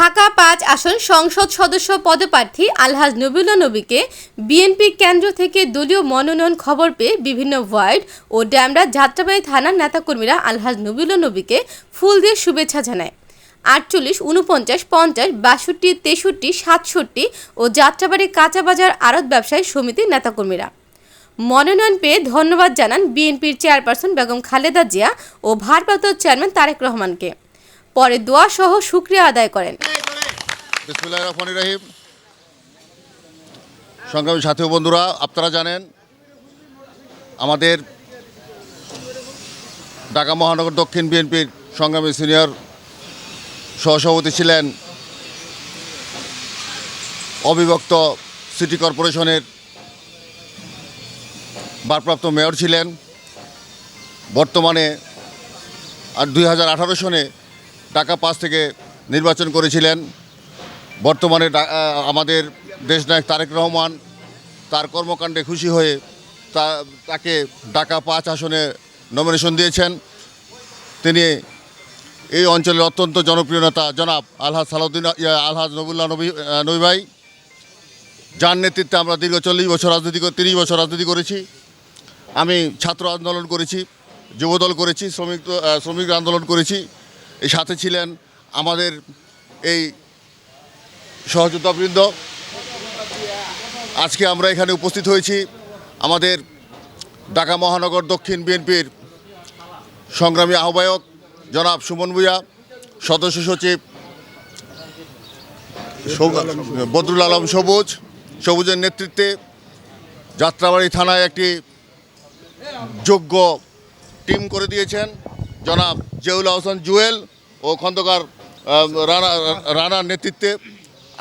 ঢাকা পাঁচ আসন সংসদ সদস্য পদপ্রার্থী আলহাজ নবীলা নবীকে বিএনপি কেন্দ্র থেকে দলীয় মনোনয়ন খবর পেয়ে বিভিন্ন ওয়ার্ড ও ড্যামরা যাত্রাবাড়ি থানার নেতাকর্মীরা আলহাজ নবীলা নবীকে ফুল দিয়ে শুভেচ্ছা জানায়। আটচল্লিশ, উনপঞ্চাশ, পঞ্চাশ, বাষট্টি, তেষট্টি, সাতষট্টি ও যাত্রাবাড়ি কাঁচাবাজার আড়ত ব্যবসায়ী সমিতির নেতাকর্মীরা। মনোনয়ন পেয়ে ধন্যবাদ জানান বিএনপির চেয়ারপারসন বেগম খালেদা জিয়া ও ভারপ্রাপ্ত চেয়ারম্যান তারেক রহমানকে। পরে দোয়া সহ শুক্রিয়া আদায় করেন। রহিম। সংগ্রামী সাথী বন্ধুরা, আপনারা জানেন আমাদের ঢাকা মহানগর দক্ষিণ বিএনপির সংগ্রামী সিনিয়র সহসভাপতি ছিলেন অবিভক্ত সিটি কর্পোরেশনের ভারপ্রাপ্ত মেয়র ছিলেন। বর্তমানে আর দুই হাজার আঠারো সনে ঢাকা পাঁচ থেকে নির্বাচন করেছিলেন। বর্তমানে আমাদের দেশনায়ক তারেক রহমান তার কর্মকাণ্ডে খুশি হয়ে তা, তাকে ঢাকা পাঁচ আসনে নমিনেশন দিয়েছেন। তিনি এই অঞ্চলের অত্যন্ত জনপ্রিয় নেতা জনাব আলহাজ সালাউদ্দিন আলহাজ নবুল্লাহ নবী নবী ভাই। যার নেতৃত্বে আমরা দীর্ঘ চল্লিশ বছর রাজনীতি তিরিশ বছর রাজনীতি করেছি। আমি ছাত্র আন্দোলন করেছি, যুবদল করেছি, শ্রমিক শ্রমিক আন্দোলন করেছি। এই সাথে ছিলেন আমাদের এই সহযোদ্ধাবৃন্দ। আজকে আমরা এখানে উপস্থিত হয়েছি আমাদের ঢাকা মহানগর দক্ষিণ বিএনপির সংগ্রামী আহ্বায়ক জনাব সুমন ভুইয়া, সদস্য সচিব বদরুল আলম সবুজ, সবুজের নেতৃত্বে যাত্রাবাড়ি থানায় একটি যোগ্য টিম করে দিয়েছেন। জনাব জেউল আহসান জুয়েল ও খন্দকার রানা, রানার নেতৃত্বে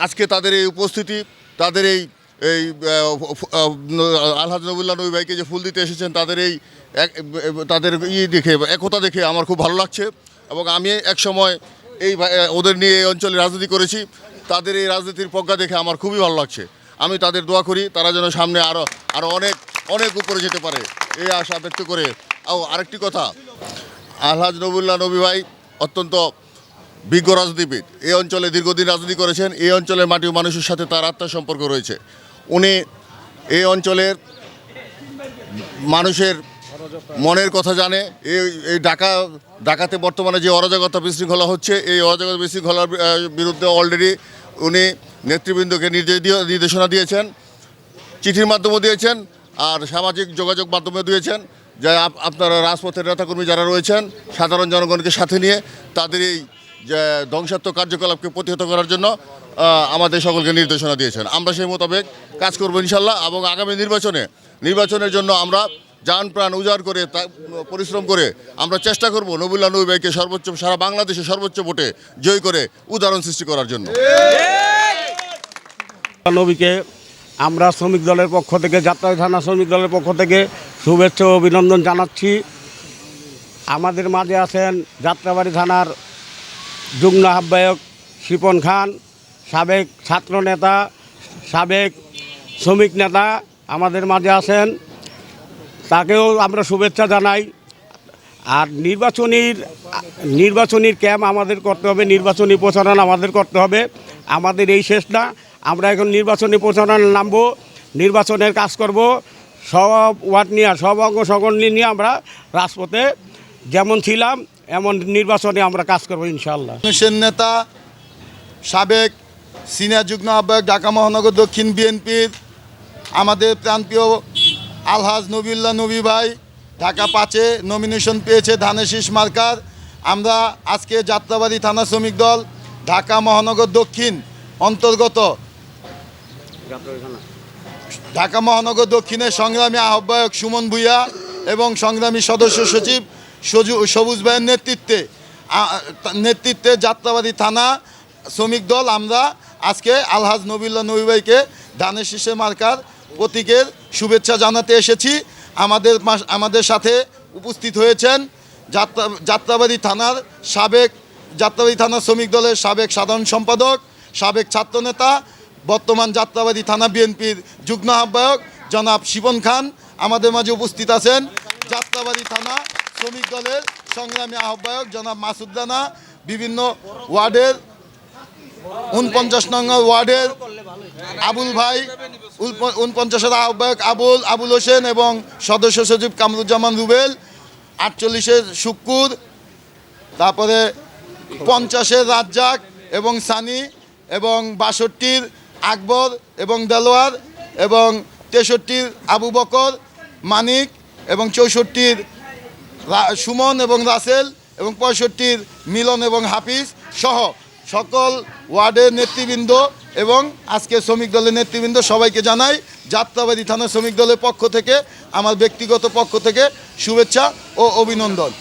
আজকে তাদের এই উপস্থিতি, তাদের এই এই আলহাজ নবুল্লাহ নবী ভাইকে যে ফুল দিতে এসেছেন, তাদের এই তাদের ই দেখে, একতা দেখে আমার খুব ভালো লাগছে এবং আমি এক সময় এই ওদের নিয়ে এই অঞ্চলে রাজনীতি করেছি, তাদের এই রাজনীতির প্রজ্ঞা দেখে আমার খুবই ভালো লাগছে। আমি তাদের দোয়া করি, তারা যেন সামনে আরও আরও অনেক অনেক উপরে যেতে পারে, এই আশা ব্যক্ত করে। ও, আরেকটি কথা আলহাজ নবুল্লাহ নবী ভাই অত্যন্ত বিজ্ঞ রাজনীতিবিদ। এই অঞ্চলে দীর্ঘদিন রাজনীতি করেছেন। এই অঞ্চলের মাটি মানুষের সাথে তার আত্মার সম্পর্ক রয়েছে। উনি এই অঞ্চলের মানুষের মনের কথা জানে। এই এই ঢাকা, ঢাকাতে বর্তমানে যে অরাজকতা বিশৃঙ্খলা হচ্ছে, এই অরাজকতা বিশৃঙ্খলার বিরুদ্ধে অলরেডি উনি নেতৃবৃন্দকে নির্দেশ দিয়ে, নির্দেশনা দিয়েছেন, চিঠির মাধ্যমে দিয়েছেন, আর সামাজিক যোগাযোগ মাধ্যমে দিয়েছেন। যে আপ- আপনারা রাজপথের নেতাকর্মী যারা রয়েছেন, সাধারণ জনগণকে সাথে নিয়ে তাদের এই যে ধ্বংসাত্মক কার্যকলাপকে প্রতিহত করার জন্য আমাদের সকলকে নির্দেশনা দিয়েছেন। আমরা সেই মোতাবেক কাজ করব ইনশাল্লাহ এবং আগামী নির্বাচনে, নির্বাচনের জন্য আমরা যান প্রাণ উজাড় করে তা পরিশ্রম করে আমরা চেষ্টা করব নবুল্লাহ নবী ভাইকে সর্বোচ্চ সারা বাংলাদেশে সর্বোচ্চ ভোটে জয় করে উদাহরণ সৃষ্টি করার জন্য। নবীকে আমরা শ্রমিক দলের পক্ষ থেকে যাত্রা থানা শ্রমিক দলের পক্ষ থেকে শুভেচ্ছা অভিনন্দন জানাচ্ছি। আমাদের মাঝে আছেন যাত্রাবাড়ি থানার যুগ্ম আহ্বায়ক শিপন খান, সাবেক ছাত্র নেতা, সাবেক শ্রমিক নেতা আমাদের মাঝে আছেন। তাকেও আমরা শুভেচ্ছা জানাই। আর নির্বাচনীর নির্বাচনীর ক্যাম্প আমাদের করতে হবে, নির্বাচনী প্রচারণা আমাদের করতে হবে। আমাদের এই শেষ না, আমরা এখন নির্বাচনী প্রচারণা নামবো, নির্বাচনের কাজ করব। সব ওয়ার্ড নিয়ে, সব অঙ্গ সংগঠন নিয়ে আমরা রাজপথে যেমন ছিলাম, এমন নির্বাচনে আমরা কাজ করব ইনশাল্লাহ মানুষের নেতা, সাবেক সিনিয়র যুগ্ম আহ্বায়ক ঢাকা মহানগর দক্ষিণ বিএনপির, আমাদের প্রান্তীয় আলহাজ নবিউল্লাহ নবী ভাই, ঢাকা পাঁচে নমিনেশন পেয়েছে ধানের শীষ মার্কার। আমরা আজকে যাত্রাবাড়ি থানা শ্রমিক দল, ঢাকা মহানগর দক্ষিণ অন্তর্গত। ঢাকা মহানগর দক্ষিণের সংগ্রামী আহ্বায়ক সুমন ভুইয়া এবং সংগ্রামী সদস্য সচিব সবুজ ভাইয়ের নেতৃত্বে নেতৃত্বে যাত্রাবাড়ি থানা শ্রমিক দল আমরা আজকে আলহাজ নবিল্লা নবী ভাইকে ধানের শীষে মার্কার প্রতীকের শুভেচ্ছা জানাতে এসেছি। আমাদের আমাদের সাথে উপস্থিত হয়েছেন যাত্রা যাত্রাবাড়ি থানার সাবেক যাত্রাবাড়ি থানা শ্রমিক দলের সাবেক সাধারণ সম্পাদক, সাবেক ছাত্রনেতা বর্তমান যাত্রাবাড়ি থানা বিএনপির যুগ্ম আহ্বায়ক জনাব শিবন খান আমাদের মাঝে উপস্থিত আছেন। যাত্রাবাড়ি থানা শ্রমিক দলের সংগ্রামী আহ্বায়ক জনাব মাসুদ রানা, বিভিন্ন ওয়ার্ডের উনপঞ্চাশ নং ওয়ার্ডের আবুল ভাই উনপ- উনপঞ্চাশের আহ্বায়ক আবুল আবুল হোসেন এবং সদস্য সচিব কামরুজ্জামান রুবেল, আটচল্লিশের শুক্কুর, তারপরে পঞ্চাশের রাজ্জাক এবং সানি এবং বাষট্টির আকবর এবং দেলোয়ার এবং তেষট্টির আবু বকর, মানিক এবং চৌষট্টির সুমন এবং রাসেল এবং পঁয়ষট্টির মিলন এবং হাফিজ সহ সকল ওয়ার্ডের নেতৃবৃন্দ এবং আজকে শ্রমিক দলের নেতৃবৃন্দ সবাইকে জানাই যাত্রাবাড়ি থানা শ্রমিক দলের পক্ষ থেকে, আমার ব্যক্তিগত পক্ষ থেকে শুভেচ্ছা ও অভিনন্দন।